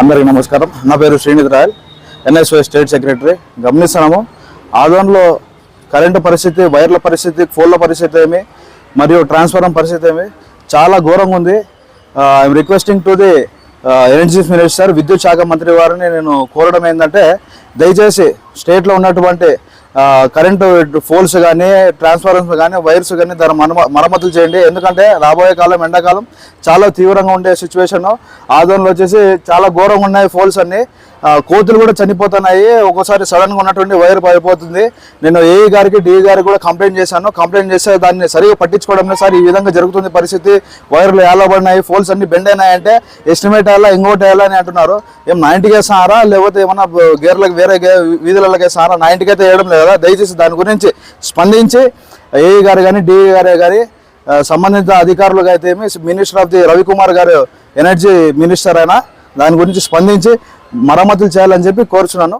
అందరికీ నమస్కారం. నా పేరు Srinidhi Rayal NSUI state secretary. గమనిస్తున్నాము ఆదోన్లో కరెంటు పరిస్థితి వైర్ల పరిస్థితి ఫోన్ల పరిస్థితి ఏమి మరియు ట్రాన్స్ఫారం పరిస్థితి ఏమి చాలా ఘోరంగా ఉంది. I'm requesting to the energy minister విద్యుత్ శాఖ మంత్రి వారిని నేను కోరడం ఏంటంటే దయచేసి స్టేట్లో ఉన్నటువంటి కరెంటు పోల్స్ కానీ ట్రాన్స్ఫార్మర్స్ కానీ వైర్స్ కానీ దాని మరమ్మతులు చేయండి. ఎందుకంటే రాబోయే కాలం ఎండాకాలం చాలా తీవ్రంగా ఉండే సిచ్యువేషన్ ఆదోన్లో వచ్చేసి చాలా ఘోరంగా ఉన్నాయి పోల్స్ అన్ని. కోతులు కూడా చనిపోతున్నాయి. ఒక్కోసారి సడన్గా ఉన్నటువంటి వైర్ పడిపోతుంది. నేను ఏ గారికి డిఈ గారికి కూడా కంప్లైంట్ చేశాను. కంప్లైంట్ చేస్తే దాన్ని సరిగా పట్టించుకోవడం సార్. ఈ విధంగా జరుగుతుంది పరిస్థితి. వైర్లు ఏలబడినాయి ఫోల్స్ అన్ని బెండ్ అయినాయంటే ఎస్టిమేట్ అయ్యాలా ఇంకోటి వేయాలా అని అంటున్నారు. ఏం నైంటీకి వేస్తారా లేకపోతే ఏమన్నా గేర్లకు వేరే గే వీధులకు నైన్టీకి అయితే వేయడం లేదా? దయచేసి దాని గురించి స్పందించి ఏఈ గారు కానీ డిఈ గారే కానీ సంబంధిత అధికారులు అయితే ఏమి మినిస్టర్ ఆఫ్ ది రవికుమార్ గారు ఎనర్జీ మినిస్టర్ అయినా దాని గురించి స్పందించి మరమ్మతులు చేయాలని చెప్పి కోరుచున్నాను.